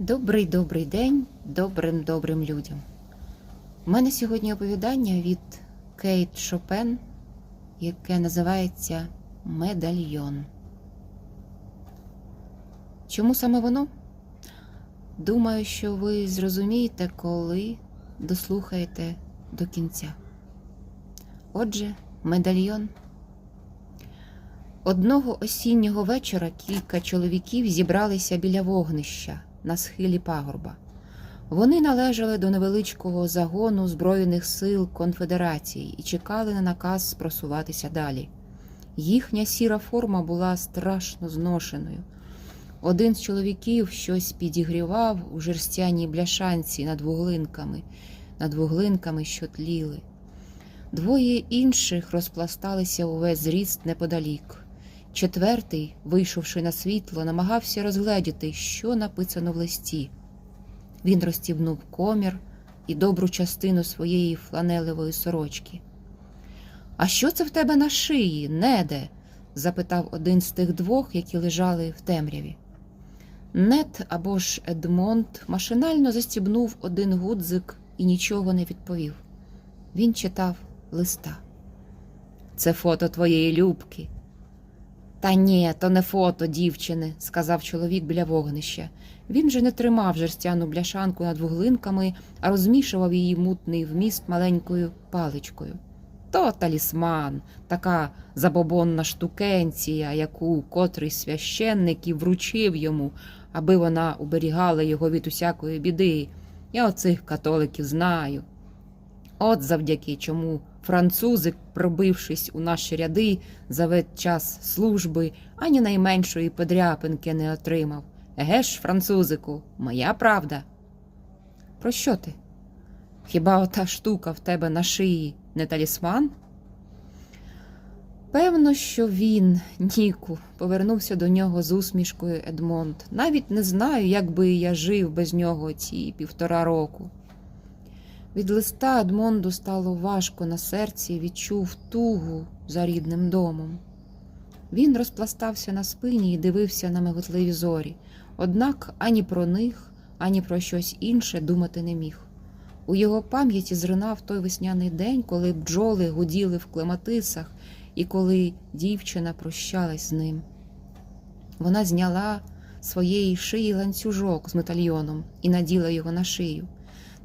Добрий добрий день добрим добрим людям. У мене сьогодні оповідання від Кейт Шопен, яке називається Медальйон. Чому саме воно? Думаю, що ви зрозумієте, коли дослухаєте до кінця. Отже, медальйон. Одного осіннього вечора кілька чоловіків зібралися біля вогнища на схилі пагорба. Вони належали до невеличкого загону Збройних сил Конфедерації і чекали на наказ просуватися далі. Їхня сіра форма була страшно зношеною. Один з чоловіків щось підігрівав у жерстяній бляшанці над вуглинками, над вуглинками, що тліли. Двоє інших розпласталися увесь зріст неподалік. Четвертий, вийшовши на світло, намагався розгледіти, що написано в листі. Він розстібнув комір і добру частину своєї фланелевої сорочки. А що це в тебе на шиї, неде? запитав один з тих двох, які лежали в темряві. Нед або ж Едмонд машинально застібнув один гудзик і нічого не відповів. Він читав листа. Це фото твоєї любки. Та ні, то не фото дівчини, сказав чоловік біля вогнища. Він же не тримав жерстяну бляшанку над вуглинками, а розмішував її мутний вміст маленькою паличкою. То талісман, така забобонна штукенція, яку котрий священник і вручив йому, аби вона уберігала його від усякої біди. Я оцих католиків знаю. От завдяки чому французи, пробившись у наші ряди за весь час служби, ані найменшої подряпинки не отримав. Еге ж, французику, моя правда. Про що ти? Хіба ота штука в тебе на шиї не талісман? Певно, що він, Ніку, повернувся до нього з усмішкою Едмонд. Навіть не знаю, як би я жив без нього ці півтора року. Від листа Едмонду стало важко на серці і відчув тугу за рідним домом. Він розпластався на спині і дивився на миготливі зорі, однак ані про них, ані про щось інше думати не міг. У його пам'яті зринав той весняний день, коли бджоли гуділи в клематисах і коли дівчина прощалась з ним. Вона зняла своєї шиї ланцюжок з медальйоном і наділа його на шию.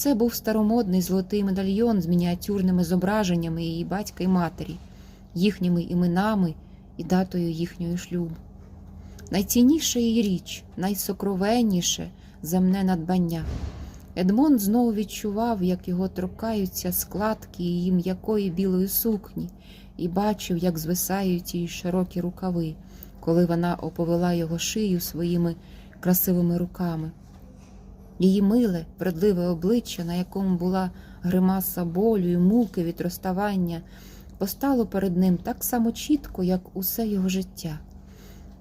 Це був старомодний золотий медальйон з мініатюрними зображеннями її батька й матері, їхніми іменами і датою їхньої шлюбу. Найцінніша її річ, найсокровенніше земне надбання. Едмонд знову відчував, як його торкаються складки її м'якої білої сукні, і бачив, як звисають її широкі рукави, коли вона оповела його шию своїми красивими руками. Її миле, вродливе обличчя, на якому була гримаса болю і муки від розставання, постало перед ним так само чітко, як усе його життя.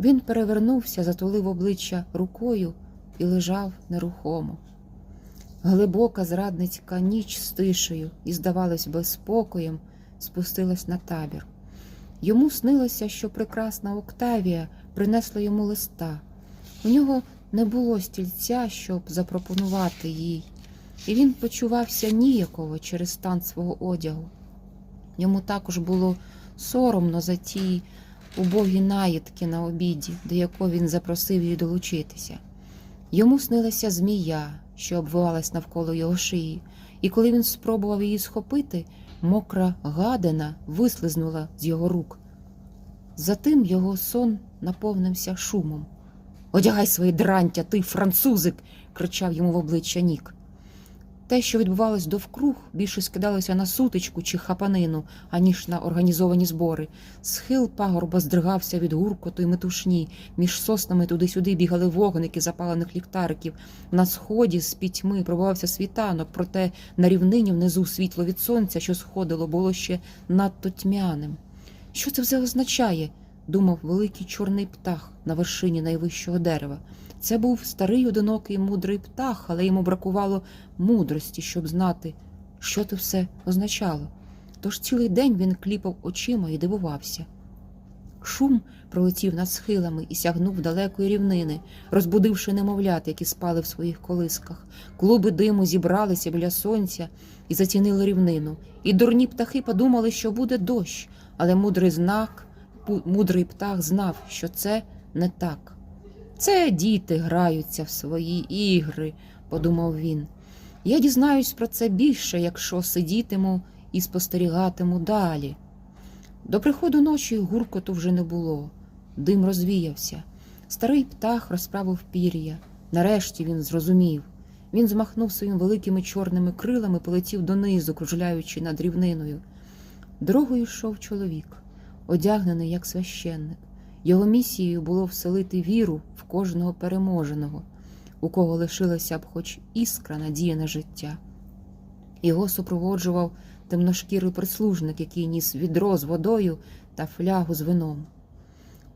Він перевернувся, затулив обличчя рукою і лежав нерухомо. Глибока зрадницька ніч з тишею і, здавалось, безспокоєм, спустилась на табір. Йому снилося, що прекрасна Октавія принесла йому листа. У нього не було стільця, щоб запропонувати їй, і він почувався ніяково через стан свого одягу. Йому також було соромно за ті убогі наїдки на обіді, до якого він запросив її долучитися. Йому снилася змія, що обвивалась навколо його шиї, і коли він спробував її схопити, мокра гадина вислизнула з його рук. Затим його сон наповнився шумом. Одягай свої дрантя, ти французик, кричав йому в обличчя Нік. Те, що відбувалось довкруг, більше скидалося на сутичку чи хапанину, аніж на організовані збори. Схил пагорба здригався від гуркоту й метушні. Між соснами туди-сюди бігали вогники запалених ліхтариків. На сході з пітьми пробувався світанок, проте на рівнині внизу світло від сонця, що сходило, було ще надто тьмяним. Що це все означає? Думав великий чорний птах на вершині найвищого дерева. Це був старий одинокий мудрий птах, але йому бракувало мудрості, щоб знати, що це все означало. Тож цілий день він кліпав очима і дивувався. Шум пролетів над схилами і сягнув далекої рівнини, розбудивши немовлят, які спали в своїх колисках. Клуби диму зібралися біля сонця і затінили рівнину. І дурні птахи подумали, що буде дощ, але мудрий знак, мудрий птах знав, що це не так. Це діти граються в свої ігри, подумав він. Я дізнаюсь про це більше, якщо сидітиму і спостерігатиму далі. До приходу ночі гуркоту вже не було. Дим розвіявся. Старий птах розправив пір'я. Нарешті він зрозумів. Він змахнув своїми великими чорними крилами, полетів донизу, кружляючи над рівниною. Дорогою йшов чоловік, одягнений як священник. Його місією було вселити віру в кожного переможеного, у кого лишилася б хоч іскра надія на життя. Його супроводжував темношкірий прислужник, який ніс відро з водою та флягу з вином.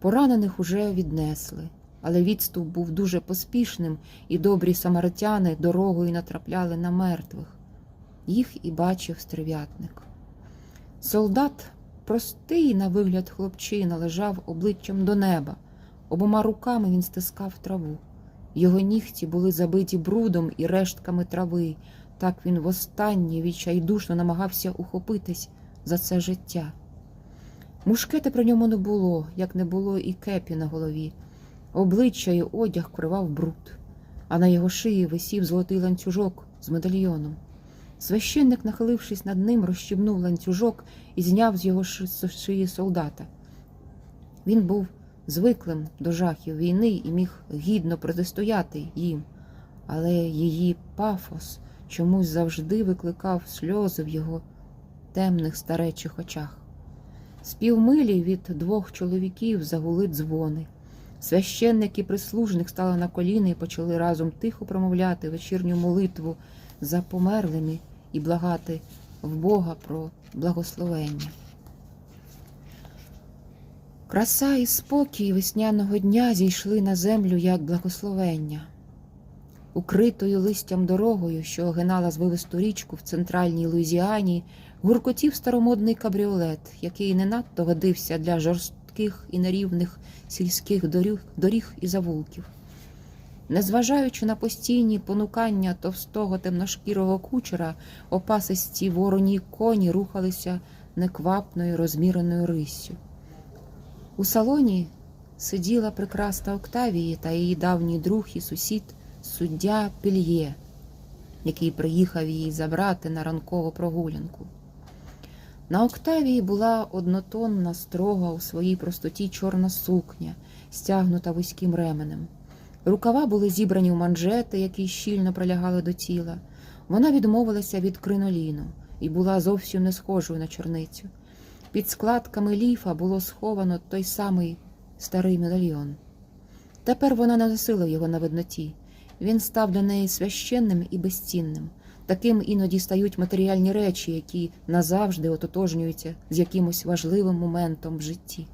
Поранених уже віднесли, але відступ був дуже поспішним, і добрі самаритяни дорогою натрапляли на мертвих. Їх і бачив стерв'ятник. Солдат, простий на вигляд хлопчина, лежав обличчям до неба. Обома руками він стискав траву. Його нігті були забиті брудом і рештками трави. Так він востаннє відчайдушно намагався ухопитись за це життя. Мушкета при ньому не було, як не було і кепі на голові. Обличчя і одяг кривав бруд, а на його шиї висів золотий ланцюжок з медальйоном. Священник, нахилившись над ним, розщібнув ланцюжок і зняв з його шиї солдата. Він був звиклим до жахів війни і міг гідно протистояти їм, але її пафос чомусь завжди викликав сльози в його темних старечих очах. З півмилі від двох чоловіків загули дзвони. Священник і прислужник стали на коліна і почали разом тихо промовляти вечірню молитву за померлими і благати в Бога про благословення. Краса і спокій весняного дня зійшли на землю як благословення. Укритою листям дорогою, що огинала звивисту річку в центральній Луїзіані, гуркотів старомодний кабріолет, який не надто годився для жорстких і нерівних сільських доріг, доріг і завулків. Незважаючи на постійні понукання товстого темношкірого кучера, опасисті вороні коні рухалися неквапною розміреною риссю. У салоні сиділа прекрасна Октавії та її давній друг і сусід суддя Пільє, який приїхав її забрати на ранкову прогулянку. На Октавії була однотонна, строга у своїй простоті чорна сукня, стягнута вузьким ременем. Рукава були зібрані в манжети, які щільно прилягали до тіла. Вона відмовилася від криноліну і була зовсім не схожою на чорницю. Під складками ліфа було сховано той самий старий медальйон. Тепер вона не носила його на видноті. Він став для неї священним і безцінним. Таким іноді стають матеріальні речі, які назавжди ототожнюються з якимось важливим моментом в житті.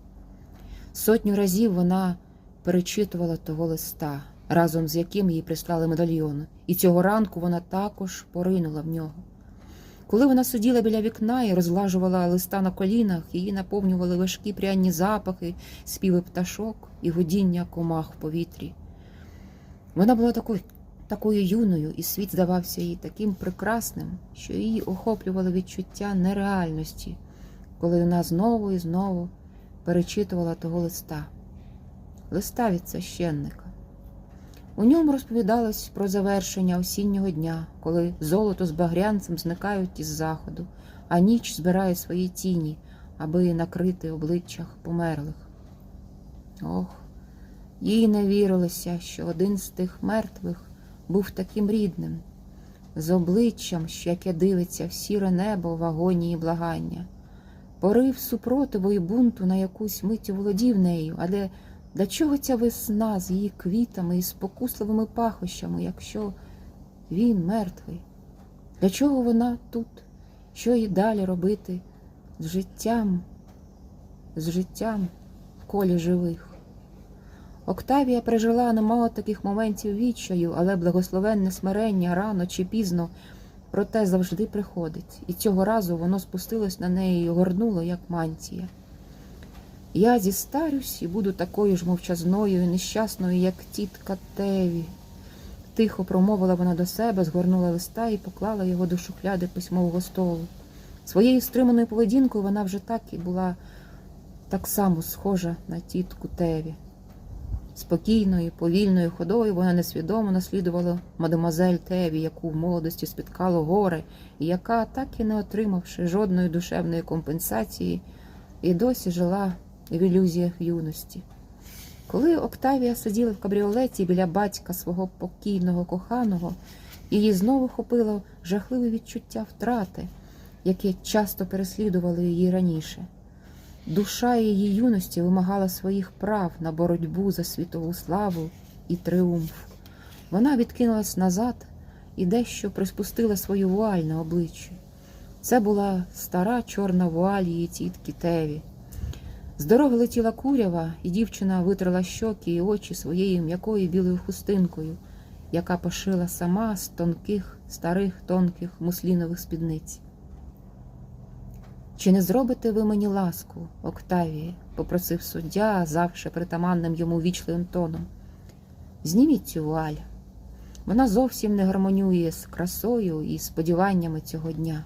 Сотню разів вона перечитувала того листа, разом з яким їй прислали медальйон, і цього ранку вона також поринула в нього. Коли вона сиділа біля вікна і розлажувала листа на колінах, її наповнювали важкі пряні запахи, співи пташок і гудіння комах в повітрі. Вона була такою, такою юною, і світ здавався їй таким прекрасним, що її охоплювало відчуття нереальності, коли вона знову і знову перечитувала того листа, листа від священника. У ньому розповідалось про завершення осіннього дня, коли золото з багрянцем зникають із заходу, а ніч збирає свої тіні, аби накрити обличчях померлих. Ох, їй не вірилося, що один з тих мертвих був таким рідним, з обличчям, що яке дивиться в сіре небо в агонії благання. Порив супротиву і бунту на якусь мить володів нею, але для чого ця весна з її квітами і спокусливими пахощами, якщо він мертвий? Для чого вона тут? Що їй далі робити з життям, з життям в колі живих? Октавія пережила немало таких моментів відчаю, але благословенне смирення рано чи пізно, проте завжди приходить, і цього разу воно спустилось на неї і горнуло, як мантія. Я зістарюсь і буду такою ж мовчазною і нещасною, як тітка Теві. Тихо промовила вона до себе, згорнула листа і поклала його до шухляди письмового столу. Своєю стриманою поведінкою вона вже так і була так само схожа на тітку Теві. Спокійною, повільною ходою вона несвідомо наслідувала мадемуазель Теві, яку в молодості спіткало горе, і яка, так і не отримавши жодної душевної компенсації, і досі жила в ілюзіях юності. Коли Октавія сиділа в кабріолеті біля батька свого покійного коханого, її знову хопило жахливе відчуття втрати, яке часто переслідувало її раніше. Душа її юності вимагала своїх прав на боротьбу за світову славу і тріумф. Вона відкинулась назад і дещо приспустила свою вуаль обличчя. Це була стара чорна вуаль її тітки Теві. З дороги летіла курява, і дівчина витрила щоки і очі своєю м'якою білою хустинкою, яка пошила сама з тонких, старих тонких муслінових спідниць. Чи не зробите ви мені ласку, Октавіє? попросив суддя, завше притаманним йому вічливим тоном. Зніміть цю вуаль. Вона зовсім не гармонює з красою і сподіваннями цього дня.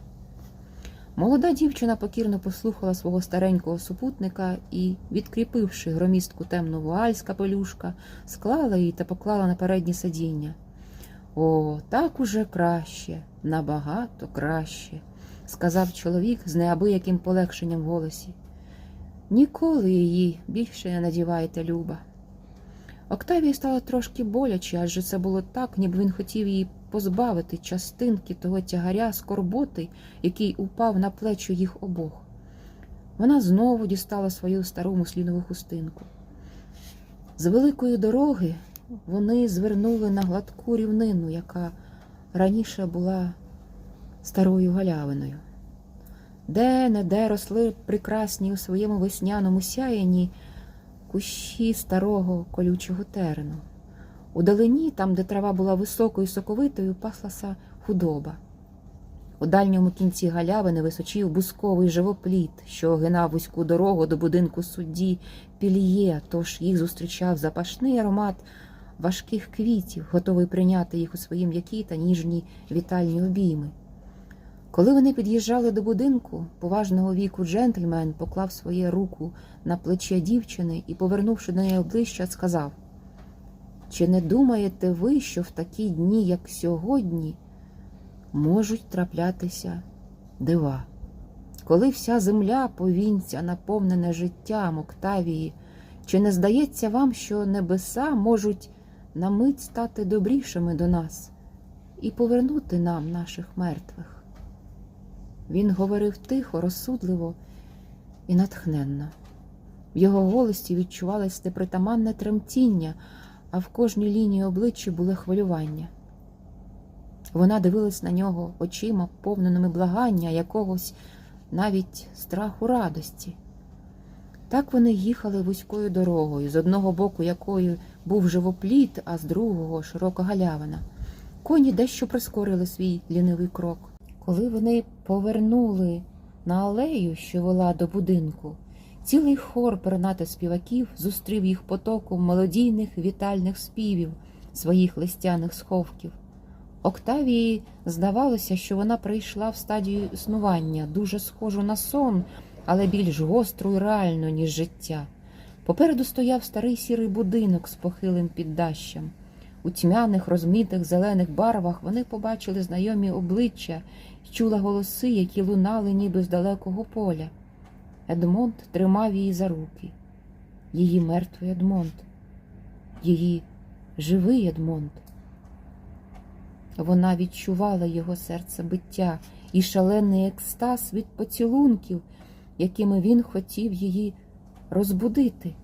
Молода дівчина покірно послухала свого старенького супутника і, відкріпивши громістку темну вуаль з капелюшка, склала її та поклала на переднє сидіння. О, так уже краще, набагато краще, сказав чоловік з неабияким полегшенням в голосі. Ніколи її більше не надівайте, Люба. Октавії стало трошки боляче, адже це було так, ніби він хотів її позбавити частинки того тягаря скорботи, який упав на плечі їх обох. Вона знову дістала свою стару муслінову хустинку. З великої дороги вони звернули на гладку рівнину, яка раніше була старою галявиною. Де не де росли прекрасні у своєму весняному сяянні кущі старого колючого терену. Удалині, там, де трава була високою і соковитою, паслася худоба. У дальньому кінці галявини височив бусковий живопліт, що огинав вузьку дорогу до будинку судді Піліє, тож їх зустрічав запашний аромат важких квітів, готовий прийняти їх у свої м'які та ніжні вітальні обійми. Коли вони під'їжджали до будинку, поважного віку джентльмен поклав своє руку на плече дівчини і, повернувши до неї обличчя, сказав Чи не думаєте ви, що в такі дні, як сьогодні, можуть траплятися дива? Коли вся земля повінця наповнена життям Октавії, чи не здається вам, що небеса можуть на мить стати добрішими до нас і повернути нам наших мертвих? Він говорив тихо, розсудливо і натхненно. В його голосі відчувалось непритаманне тремтіння, а в кожній лінії обличчя було хвилювання. Вона дивилась на нього очима, повненими благання, якогось навіть страху радості. Так вони їхали вузькою дорогою, з одного боку якою був живопліт, а з другого широка галявина. Коні дещо прискорили свій лінивий крок. Коли вони повернули на алею, що вела до будинку, цілий хор пернати співаків зустрів їх потоком мелодійних вітальних співів своїх листяних сховків. Октавії здавалося, що вона прийшла в стадію існування, дуже схожу на сон, але більш гостру і реальну, ніж життя. Попереду стояв старий сірий будинок з похилим піддащем. У тьмяних, розмитих зелених барвах вони побачили знайомі обличчя і чула голоси, які лунали ніби з далекого поля. Едмонд тримав її за руки. Її мертвий Едмонд, її живий Едмонд. Вона відчувала його серце биття і шалений екстаз від поцілунків, якими він хотів її розбудити.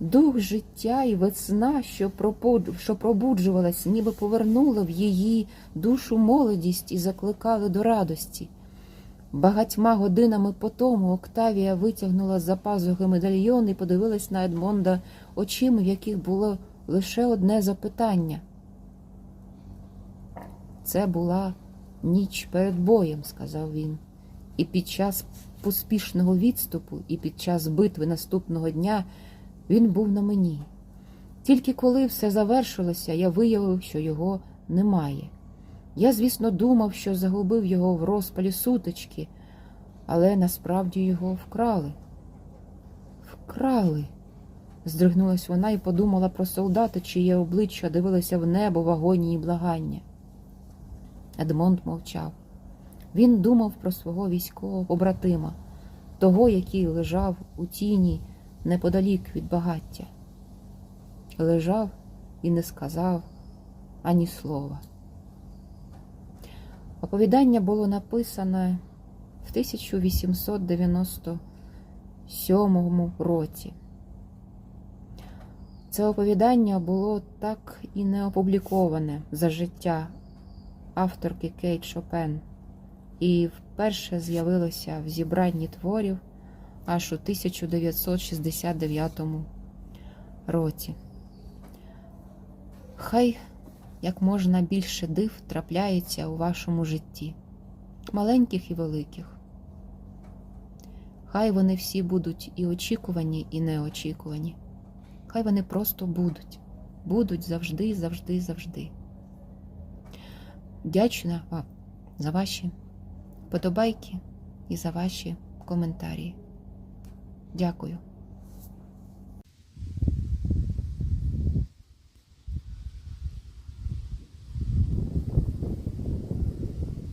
Дух життя і весна, що пробуджувалась, ніби повернула в її душу молодість і закликали до радості. Багатьма годинами по тому Октавія витягнула з-за пазухи медальйон і подивилась на Едмонда очима, в яких було лише одне запитання. Це була ніч перед боєм, сказав він, і під час поспішного відступу, і під час битви наступного дня він був на мені. Тільки коли все завершилося, я виявив, що його немає. Я, звісно, думав, що загубив його в розпалі сутички, але насправді його вкрали. Вкрали. Здригнулась вона і подумала про солдата, чиє обличчя дивилося в небо в агонії благання. Едмонд мовчав. Він думав про свого військового побратима, того, який лежав у тіні неподалік від багаття. Лежав і не сказав ані слова. Оповідання було написане в 1897 році. Це оповідання було так і не опубліковане за життя авторки Кейт Шопен і вперше з'явилося в зібранні творів аж у 1969 році. Хай як можна більше див трапляється у вашому житті, маленьких і великих. Хай вони всі будуть і очікувані, і неочікувані. Хай вони просто будуть, будуть завжди, завжди, завжди. Вдячна вам за ваші подобайки і за ваші коментарі. Дякую.